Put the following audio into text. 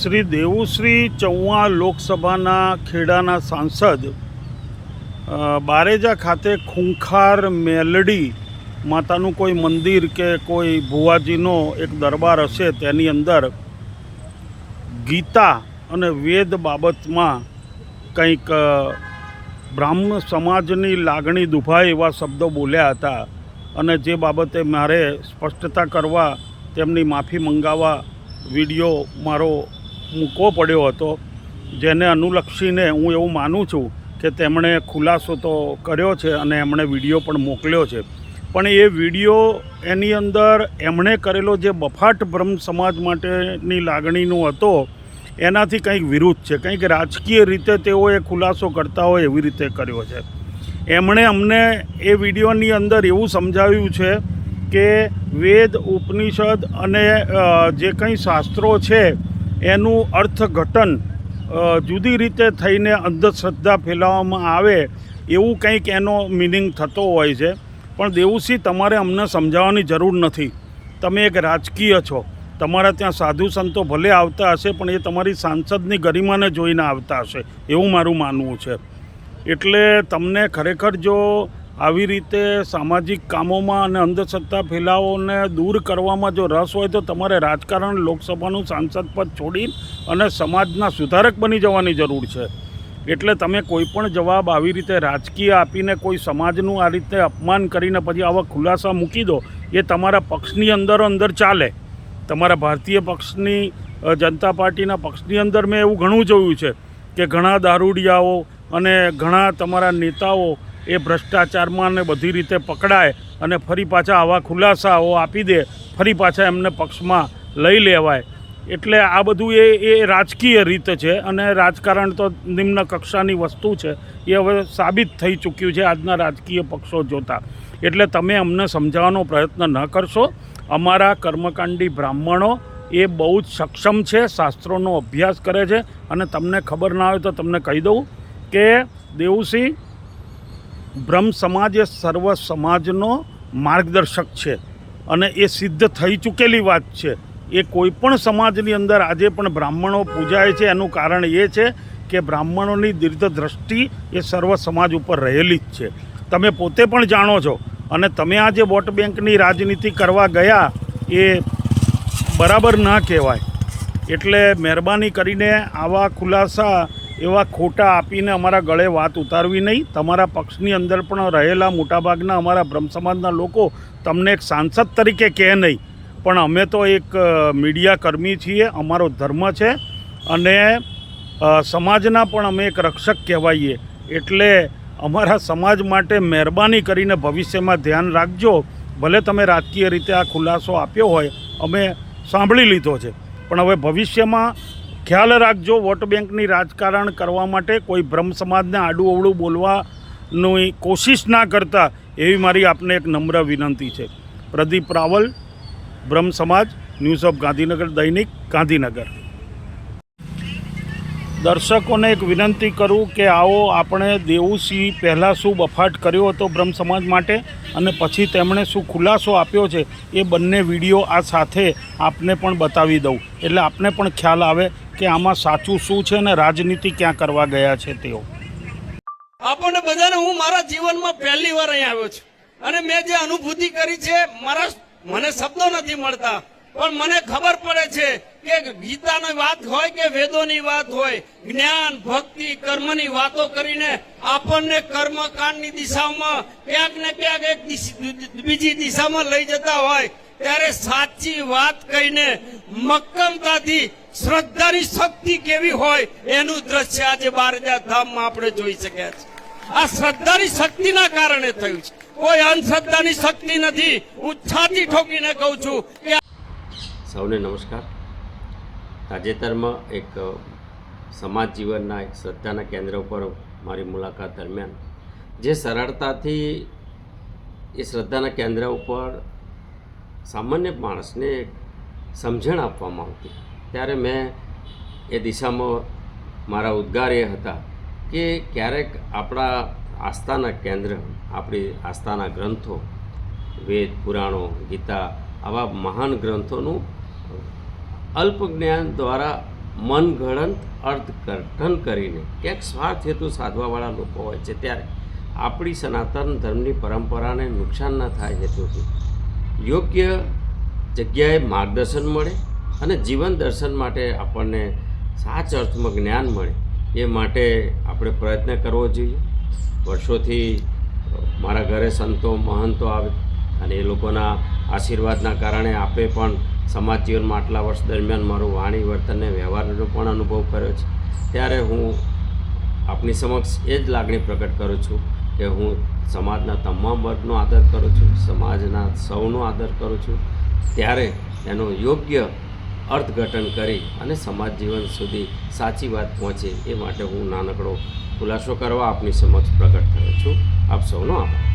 શ્રી દેવુશ્રી ચૌહાણ લોકસભાના ખેડાના સાંસદ બારેજા ખાતે ખૂંખાર મેલડી માતાનું કોઈ મંદિર કે કોઈ ભુવાજીનો એક દરબાર હશે તેની અંદર ગીતા અને વેદ બાબતમાં કંઈક બ્રાહ્મણ સમાજની લાગણી દુભાય એવા શબ્દો બોલ્યા હતા અને જે બાબતે મારે સ્પષ્ટતા કરવા તેમની માફી મંગાવવા વીડિયો મારો મૂકવો પડ્યો હતો. જેને અનુલક્ષીને હું એવું માનું છું કે તેમણે ખુલાસો તો કર્યો છે અને એમણે વીડિયો પણ મોકલ્યો છે. પણ એ વીડિયો એની અંદર એમણે કરેલો જે બફાટ બ્રહ્મ સમાજ માટેની લાગણીનો હતો, એનાથી કંઈક વિરુદ્ધ છે. કંઈક રાજકીય રીતે તેઓએ ખુલાસો કરતા હોય એવી રીતે કર્યો છે. એમણે અમને એ વિડીયોની અંદર એવું સમજાવ્યું છે કે વેદ, ઉપનિષદ અને જે કંઈ શાસ્ત્રો છે એનું અર્થઘટન જુદી રીતે થઈને અંધશ્રદ્ધા ફેલાવવામાં આવે એવું કંઈક એનો મિનિંગ થતો હોય છે. પણ દેવુસિંહ તમારે અમને સમજાવવાની જરૂર નથી. તમે એક રાજકીય છો. તમારા ત્યાં સાધુ સંતો ભલે આવતા હશે, પણ એ તમારી સાંસદની ગરિમાને જોઈને આવતા હશે. એવું મારું માનવું છે. એટલે તમને ખરેખર જો આવી રીતે સામાજિક કામોમાં અને અંધશ્રદ્ધા ફેલાવોને દૂર કરવામાં જો રસ હોય તો તમારે રાજકારણ, લોકસભાનું સાંસદ પદ છોડી અને સમાજના સુધારક બની જવાની જરૂર છે. એટલે તમે કોઈ પણ જવાબ આવી રીતે રાજકીય આપીને કોઈ સમાજનું આ રીતે અપમાન કરીને પછી આવા ખુલાસા મૂકી દો, એ તમારા પક્ષની અંદર અંદર ચાલે. તમારા ભારતીય પક્ષની જનતા પાર્ટીના પક્ષની અંદર મેં એવું ઘણું જોયું છે કે ઘણા દારૂડિયાઓ અને ઘણા તમારા નેતાઓ એ ભ્રષ્ટાચારમાં ને બધી રીતે પકડાય અને ફરી પાછા આવા ખુલાસાઓ આપી દે, ફરી પાછા એમને પક્ષમાં લઈ લેવાય. એટલે આ બધું એ એ રાજકીય રીત છે અને રાજકારણ તો નિમ્ન કક્ષાની વસ્તુ છે. એ હવે સાબિત થઈ ચૂક્યું છે આજના રાજકીય પક્ષો જોતા. એટલે તમે અમને સમજાવવાનો પ્રયત્ન ન કરશો. અમારા કર્મકાંડી બ્રાહ્મણો એ બહુ જ સક્ષમ છે, શાસ્ત્રોનો અભ્યાસ કરે છે અને તમને ખબર ના હોય તો તમને કહી દઉં કે દેવુસિંહ બ્રહ્મ સમાજ એ સર્વ સમાજનો માર્ગદર્શક છે અને એ સિદ્ધ થઈ ચૂકેલી વાત છે. એ કોઈ પણ સમાજની અંદર આજે પણ બ્રાહ્મણો પૂજાય છે. એનું કારણ એ છે કે બ્રાહ્મણોની દીર્ઘ દ્રષ્ટિ એ સર્વ સમાજ ઉપર રહેલી જ છે. તમે પોતે પણ જાણો છો અને તમે આ જે વોટ બેંકની રાજનીતિ કરવા ગયા એ બરાબર ના કહેવાય. એટલે મહેરબાની કરીને આવા ખુલાસા એવા ખોટા આપીને અમારા ગળે વાત ઉતારવી નહીં. તમારા પક્ષની અંદર પણ રહેલા મોટાભાગના અમારા બ્રહ્મ સમાજના લોકો તમને એક સાંસદ તરીકે કહે નહીં. પણ અમે તો એક મીડિયા કર્મી છીએ, અમારો ધર્મ છે અને સમાજના પણ અમે એક રક્ષક કહેવાઈએ. એટલે અમારા સમાજ માટે મહેરબાની કરીને ભવિષ્યમાં ધ્યાન રાખજો. ભલે તમે રાજકીય રીતે આ ખુલાસો આપ્યો હોય, અમે સાંભળી લીધો છે. પણ હવે ભવિષ્યમાં ખ્યાલ રાખજો, વોટ બેંકની રાજકારણ કરવા માટે કોઈ બ્રહ્મ સમાજને આડું અવળું બોલવાની કોશિશ ના કરતા, એવી મારી આપને એક નમ્ર વિનંતી છે. પ્રદીપ રાવલ બ્રહ્મ સમાજ, ન્યૂઝ ઓફ ગાંધીનગર દૈનિક ગાંધીનગર. દર્શકોને એક વિનંતી કરું કે આવો આપણે દેવુસિંહ પહેલાં શું બફાટ કર્યો હતો બ્રહ્મ સમાજ માટે અને પછી તેમણે શું ખુલાસો આપ્યો છે, એ બંને વીડિયો આ સાથે આપને પણ બતાવી દઉં. એટલે આપને પણ ખ્યાલ આવે કે આમાં સાચું શું છે અને રાજનીતિ ક્યાં કરવા ગયા છે તેઓ? આપણને બધાને હું મારા જીવનમાં પહેલી વાર અહીં આવ્યો છું. અને મેં જે અનુભૂતિ કરી છે, મારા મને શબ્દો નથી મળતા. પણ મને ખબર પડે છે કે ગીતાની વાત હોય કે વેદોની વાત હોય, જ્ઞાન, ભક્તિ, કર્મની વાતો કરીને આપણને કર્મકાંડની દિશામાં ક્યાંક ને ક્યાંક એક બીજી દિશામાં લઈ જતા હોય. ત્યારે સાચી વાત કહીને મક્કમતાથી શ્રદ્ધાની શક્તિ કેવી હોય એનું દ્રશ્ય આજે બારજા ધામમાં આપણે જોઈ શક્યા છે. આ શ્રદ્ધાની શક્તિના કારણે થયું છે. કોઈ અંધશ્રદ્ધાની શક્તિ નથી. હું છાતી ઠોકીને કહું છું કે સૌને નમસ્કાર. તાજેતરમાં એક સમાજ જીવનના એક શ્રદ્ધાના કેન્દ્ર ઉપર મારી મુલાકાત દરમિયાન જે સરળતાથી એ શ્રદ્ધાના કેન્દ્ર ઉપર સામાન્ય માણસને સમજણ આપવામાં આવતી. ત્યારે મેં એ દિશામાં મારા ઉદ્ગાર એ હતા કે ક્યારેક આપણા આસ્થાના કેન્દ્ર, આપણી આસ્થાના ગ્રંથો, વેદ, પુરાણો, ગીતા, આવા મહાન ગ્રંથોનું અલ્પ જ્ઞાન દ્વારા મનગળંત અર્થઘટન કરીને ક્યાંક સ્વાર્થ હેતુ સાધવાવાળા લોકો હોય છે ત્યારે આપણી સનાતન ધર્મની પરંપરાને નુકસાન ન થાય હેતુથી. યોગ્ય જગ્યાએ માર્ગદર્શન મળે અને જીવન દર્શન માટે આપણને સાચ અર્થમાં જ્ઞાન મળે, એ માટે આપણે પ્રયત્ન કરવો જોઈએ. વર્ષોથી મારા ઘરે સંતો, મહંતો આવે અને એ લોકોના આશીર્વાદના કારણે આપે પણ સમાજ જીવનમાં આટલા વર્ષ દરમિયાન મારું વાણી વર્તનને વ્યવહારનો પણ અનુભવ કર્યો છે. ત્યારે હું આપની સમક્ષ એ જ લાગણી પ્રકટ કરું છું કે હું સમાજના તમામ વર્ગનો આદર કરું છું, સમાજના સૌનો આદર કરું છું. ત્યારે એનું યોગ્ય અર્થઘટન કરી અને સમાજ જીવન સુધી સાચી વાત પહોંચે એ માટે હું નાનકડો ખુલાસો કરવા આપની સમક્ષ પ્રગટ થયો છું. આપ સૌનો આભાર.